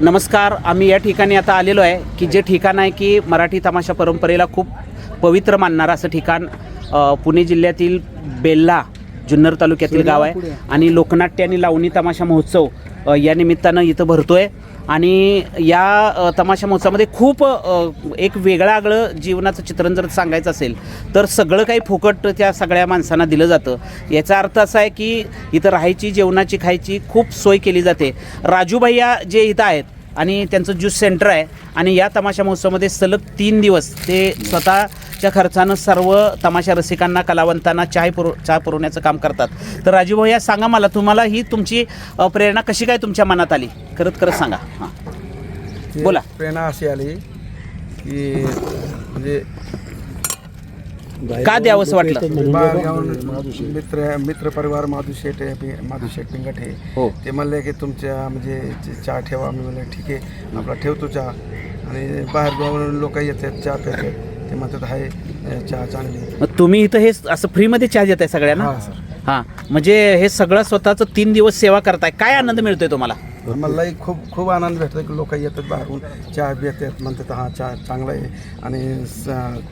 नमस्कार आम्ही या ठिकाणी आता आलेलो आहे की जे ठिकाण आहे की मराठी तमाशा परंपरेला खूप पवित्र मानणारं असं ठिकाण पुणे जिल्ह्यातील बेल्ला जुन्नर तालुक्यातील गाव आहे. आणि लोकनाट्य आणि लावणी तमाशा महोत्सव या निमित्तानं इथं भरतोय. आणि या तमाशा महोत्सवामध्ये खूप एक वेगळं आगळं जीवनाचं चित्रण जर सांगायचं असेल तर सगळं काही फुकट त्या सगळ्या माणसांना दिलं जातं. याचा अर्थ असा आहे की इथं राहायची जेवणाची खायची खूप सोय केली जाते. राजू भैया जे इथं आहेत आणि त्यांचं ज्यूस सेंटर आहे आणि या तमाशा महोत्सवामध्ये सलग तीन दिवस ते स्वतः स्वतःच्या खर्चानं सर्व तमाशा रसिकांना कलावंतांना चाय पुरव चहा पुरवण्याचं काम करतात. तर राजू भैया सांगा मला तुम्हाला ही तुमची प्रेरणा कशी काय तुमच्या मनात आली? करत करत सांगा. हां. बोला. प्रेरणा अशी आली की म्हणजे का द्यावंसं वाटलं? बाहेरगावून मित्र मित्र परिवार माधू पि- माधू शेट पिंगट हे हो. ते म्हणले की तुमच्या म्हणजे च- चहा ठेवा. मी म्हणलं ठीक आहे आपला ठेवतो चहा. आणि बाहेरगावून लोक येतात चहा पितात. ते म्हणतात हाय अं, चहा चांगली. मग तुम्ही इथं हे असं फ्रीमध्ये चहा देत आहे सगळ्यांना? हां सर. हां म्हणजे हे सगळं स्वतःचं तीन दिवस सेवा करताय. काय आनंद मिळतोय तुम्हाला? मलाही खूप खूप आनंद भेटतो की लोक येतात बाहेरून चहा पितात म्हणतात हा चहा चांगला आहे. आणि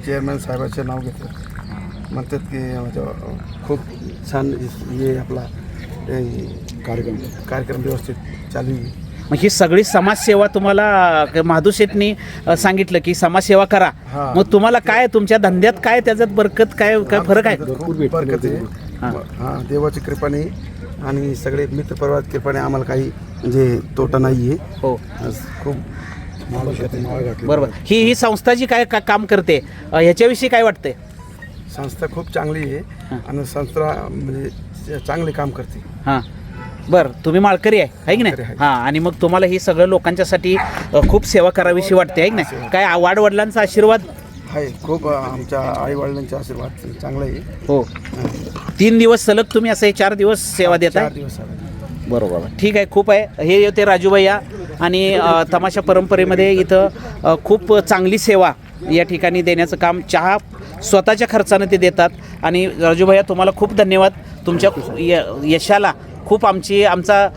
चेअरमॅन साहेबाचे नाव घेतात म्हणतात की म्हणजे, खूप छान हे आपला कार्यक्रम कार्यक्रम व्यवस्थित चालू आहे. मग ही सगळी समाजसेवा तुम्हाला अ, माधू शेटनी अ, सांगितलं की समाजसेवा करा. हां. मग तुम्हाला काय तुमच्या धंद्यात काय त्याच्यात बरकत काय काय फरक आहे? बरकत आहे. हां. हां देवाची कृपाने आणि सगळे मित्रपरिवार कृपाने आम्हाला काही म्हणजे तोटा नाही आहे हो खूप. बरोबर. ही ही संस्था जी काय का- काम करते ह्याच्याविषयी काय वाटतंय? संस्था खूप चांगली आहे आणि संस्था म्हणजे चांगले काम करते. हां. बरं तुम्ही माळकरी आहे है की नाही? आहे. हां आणि मग तुम्हाला ही सगळं लोकांच्यासाठी अ, खूप सेवा करावीशी वाटते आहे की नाही? काय वाडवडिलांचा आशीर्वाद? आहे खूप आमच्या आई वडिलांचा आशीर्वाद चांगला आहे. हो. तीन दिवस सलग तुम्ही असं हे चार दिवस सेवा देताय? चार दिवस आहे. बरोबर. ठीक आहे खूप आहे. हे होते राजूभैया आणि अ, तमाशा परंपरेमध्ये इथं अ, खूप चांगली सेवा या ठिकाणी देण्याचं काम चहा स्वतःच्या खर्चानं ते देतात. आणि राजूभैया तुम्हाला खूप धन्यवाद. तुमच्या य- यशाला खूप आमची आमचा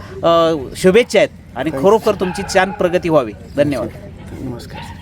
शुभेच्छा आहेत. आणि खरोखर तुमची छान प्रगती व्हावी. धन्यवाद. नमस्कार.